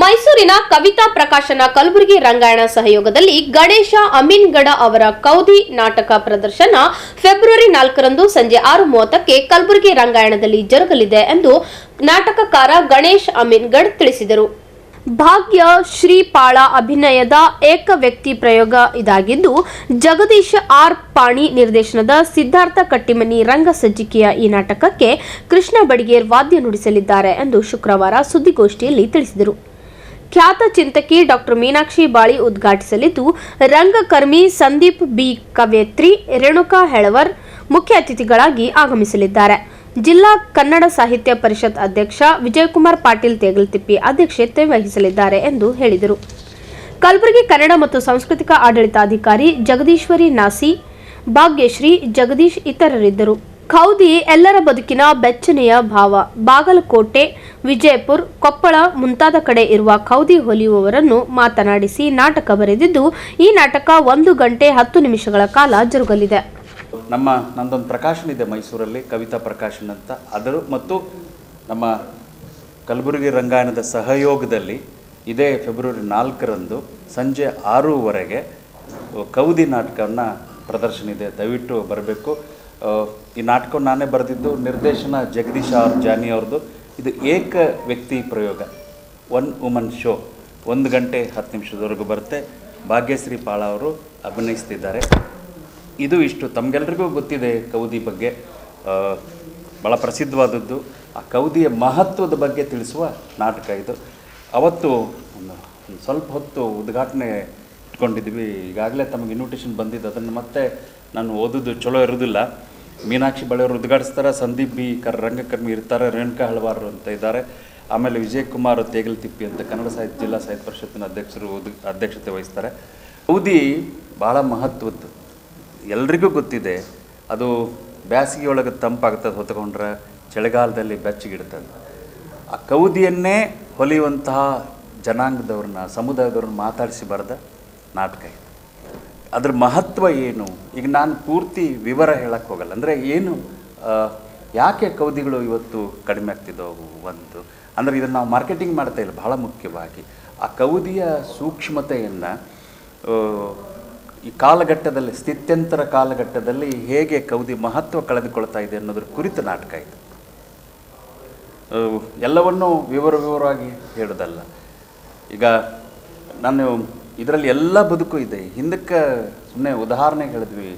ಮೈಸೂರಿನ ಕವಿತಾ ಪ್ರಕಾಶನ ಕಲಬುರಗಿ ರಂಗಾಯಣ ಸಹಯೋಗದಲ್ಲಿ ಗಣೇಶ ಅಮೀನ್ಗಡ ಅವರ ಕೌದಿ ನಾಟಕ ಪ್ರದರ್ಶನ ಫೆಬ್ರವರಿ ನಾಲ್ಕರಂದು ಸಂಜೆ ಆರು ಮೂವತ್ತಕ್ಕೆ ಕಲಬುರಗಿ ರಂಗಾಯಣದಲ್ಲಿ ಜರುಗಲಿದೆ ಎಂದು ನಾಟಕಕಾರ ಗಣೇಶ್ ಅಮೀನ್ಗಡ್ ತಿಳಿಸಿದರು. ಭಾಗ್ಯ ಶ್ರೀಪಾಳ ಅಭಿನಯದ ಏಕ ವ್ಯಕ್ತಿ ಪ್ರಯೋಗ ಇದಾಗಿದ್ದು, ಜಗದೀಶ್ ಆರ್ ಪಾಣಿ ನಿರ್ದೇಶನದ ಸಿದ್ಧಾರ್ಥ ಕಟ್ಟಿಮನಿ ರಂಗ ಸಜ್ಜಿಕೆಯ ಈ ನಾಟಕಕ್ಕೆ ಕೃಷ್ಣ ಬಡಿಗೇರ್ ವಾದ್ಯ ನುಡಿಸಲಿದ್ದಾರೆ ಎಂದು ಶುಕ್ರವಾರ ಸುದ್ದಿಗೋಷ್ಠಿಯಲ್ಲಿ ತಿಳಿಸಿದರು. ಖ್ಯಾತ ಚಿಂತಕಿ ಡಾಕ್ಟರ್ ಮೀನಾಕ್ಷಿ ಬಾಳಿ ಉದ್ಘಾಟಿಸಲಿದ್ದು, ರಂಗಕರ್ಮಿ ಸಂದೀಪ್ ಬಿ. ಕವೇತ್ರಿ ರೇಣುಕಾ ಹೆಳವರ್ ಮುಖ್ಯ ಅತಿಥಿಗಳಾಗಿ ಆಗಮಿಸಲಿದ್ದಾರೆ. ಜಿಲ್ಲಾ ಕನ್ನಡ ಸಾಹಿತ್ಯ ಪರಿಷತ್ ಅಧ್ಯಕ್ಷ ವಿಜಯಕುಮಾರ್ ಪಾಟೀಲ್ ತೇಗಲ್ತಿಪ್ಪಿ ಅಧ್ಯಕ್ಷತೆ ವಹಿಸಲಿದ್ದಾರೆ ಎಂದು ಹೇಳಿದರು. ಕಲಬುರಗಿ ಕನ್ನಡ ಮತ್ತು ಸಾಂಸ್ಕೃತಿಕ ಆಡಳಿತಾಧಿಕಾರಿ ಜಗದೀಶ್ವರಿ ನಾಸಿ, ಭಾಗ್ಯಶ್ರೀ ಜಗದೀಶ್ ಇತರರಿದ್ದರು. ಖೌದಿ ಎಲ್ಲರ ಬದುಕಿನ ಬೆಚ್ಚನೆಯ ಭಾವ. ಬಾಗಲಕೋಟೆ, ವಿಜಯಪುರ, ಕೊಪ್ಪಳ ಮುಂತಾದ ಕಡೆ ಇರುವ ಖೌದಿ ಹೊಲಿಯುವವರನ್ನು ಮಾತನಾಡಿಸಿ ನಾಟಕ ಬರೆದಿದ್ದು, ಈ ನಾಟಕ ಒಂದು ಗಂಟೆ ಹತ್ತು ನಿಮಿಷಗಳ ಕಾಲ ಜರುಗಲಿದೆ. ನಮ್ಮ ನಂದೊಂದು ಪ್ರಕಾಶನ ಇದೆ ಮೈಸೂರಲ್ಲಿ, ಕವಿತಾ ಪ್ರಕಾಶನ್ ಅಂತ. ಅದರ ಮತ್ತು ನಮ್ಮ ಕಲಬುರಗಿ ರಂಗಾಯಣದ ಸಹಯೋಗದಲ್ಲಿ ಇದೇ ಫೆಬ್ರವರಿ ನಾಲ್ಕರಂದು ಸಂಜೆ ಆರೂವರೆಗೆ ಕೌದಿ ನಾಟಕವನ್ನು ಪ್ರದರ್ಶನ ಇದೆ. ದಯವಿಟ್ಟು ಬರಬೇಕು. ಈ ನಾಟಕ ನಾನೇ ಬರೆದಿದ್ದು ನಿರ್ದೇಶನ ಜಗದೀಶ್ ಆರ್ ಜಾನಿ ಅವ್ರದ್ದು. ಇದು ಏಕ ವ್ಯಕ್ತಿ ಪ್ರಯೋಗ. ಒನ್ ವುಮನ್ ಶೋ ಒಂದು ಗಂಟೆ ಹತ್ತು ನಿಮಿಷದವರೆಗೂ ಬರುತ್ತೆ. ಭಾಗ್ಯಶ್ರೀ ಪಾಳ ಅವರು ಅಭಿನಯಿಸ್ತಿದ್ದಾರೆ. ಇದು ಇಷ್ಟು. ತಮಗೆಲ್ರಿಗೂ ಗೊತ್ತಿದೆ ಕೌದಿ ಬಗ್ಗೆ. ಭಾಳ ಪ್ರಸಿದ್ಧವಾದದ್ದು. ಆ ಕೌದಿಯ ಮಹತ್ವದ ಬಗ್ಗೆ ತಿಳಿಸುವ ನಾಟಕ ಇದು. ಅವತ್ತು ಸ್ವಲ್ಪ ಹೊತ್ತು ಉದ್ಘಾಟನೆ ಇಟ್ಕೊಂಡಿದ್ವಿ ಈಗಾಗಲೇ ತಮಗೆ ಇನ್ವಿಟೇಷನ್ ಬಂದಿದ್ದು. ಅದನ್ನು ಮತ್ತೆ ನಾನು ಓದೋದು ಚಲೋ ಇರೋದಿಲ್ಲ. ಮೀನಾಕ್ಷಿ ಬಳೆಯವರು ಉದ್ಘಾಟಿಸ್ತಾರೆ. ಸಂದೀಪ್ ಬಿ, ಕರ್, ರಂಗಕರ್ಮಿ ಇರ್ತಾರೆ. ರೇಣುಕಾ ಹಳವಾರು ಅಂತ ಇದ್ದಾರೆ. ಆಮೇಲೆ ವಿಜಯ್ ಕುಮಾರ್ ತೇಗಲ್ತಿಪ್ಪಿ ಅಂತ ಕನ್ನಡ ಸಾಹಿತ್ಯ ಜಿಲ್ಲಾ ಸಾಹಿತ್ಯ ಪರಿಷತ್ತಿನ ಅಧ್ಯಕ್ಷರು ಅಧ್ಯಕ್ಷತೆ ವಹಿಸ್ತಾರೆ. ಕೌದಿ ಭಾಳ ಮಹತ್ವದ್ದು. ಎಲ್ರಿಗೂ ಗೊತ್ತಿದೆ, ಅದು ಬ್ಯಾಸಿಗೆಯೊಳಗೆ ಒಳಗೆ ತಂಪಾಗ್ತದೆ ಹೊತ್ಕೊಂಡ್ರೆ ಚಳಿಗಾಲದಲ್ಲಿ ಬೆಚ್ಚಗಿಡ್ತದೆ. ಆ ಕೌದಿಯನ್ನೇ ಹೊಲಿಯುವಂತಹ ಜನಾಂಗದವ್ರನ್ನ, ಸಮುದಾಯದವ್ರನ್ನ ಮಾತಾಡಿಸಿ ಬರೆದ ನಾಟಕ ಇದು. ಅದ್ರ ಮಹತ್ವ ಏನು? ಈಗ ನಾನು ಪೂರ್ತಿ ವಿವರ ಹೇಳಕ್ಕೆ ಹೋಗಲ್ಲ. ಅಂದರೆ ಏನು ಯಾಕೆ ಕೌದಿಗಳು ಇವತ್ತು ಕಡಿಮೆ ಆಗ್ತಿದ್ದವು ಒಂದು. ಅಂದರೆ ಇದನ್ನು ನಾವು ಮಾರ್ಕೆಟಿಂಗ್ ಮಾಡ್ತಾ ಇಲ್ಲ, ಬಹಳ ಮುಖ್ಯವಾಗಿ. ಆ ಕೌದಿಯ ಸೂಕ್ಷ್ಮತೆಯನ್ನು ಈ ಕಾಲಘಟ್ಟದಲ್ಲಿ, ಸ್ಥಿತ್ಯಂತರ ಕಾಲಘಟ್ಟದಲ್ಲಿ ಹೇಗೆ ಕೌದಿ ಮಹತ್ವ ಕಳೆದುಕೊಳ್ತಾ ಇದೆ ಅನ್ನೋದ್ರ ಕುರಿತ ನಾಟಕ ಇದು. ಎಲ್ಲವನ್ನೂ ವಿವರ ವಿವರವಾಗಿ ಹೇಳೋದಲ್ಲ. ಈಗ ನಾನು ಇದರಲ್ಲಿ ಎಲ್ಲ ಬದುಕು ಇದೆ. ಹಿಂದಕ್ಕೆ ಸುಮ್ಮನೆ ಉದಾಹರಣೆಗೆ ಹೇಳಿದ್ವಿ,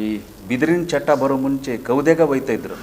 ಈ ಬಿದಿರಿನ ಚಟ ಬರೋ ಮುಂಚೆ ಕೌದೆಗ ಒಯ್ತಾ ಇದ್ರು.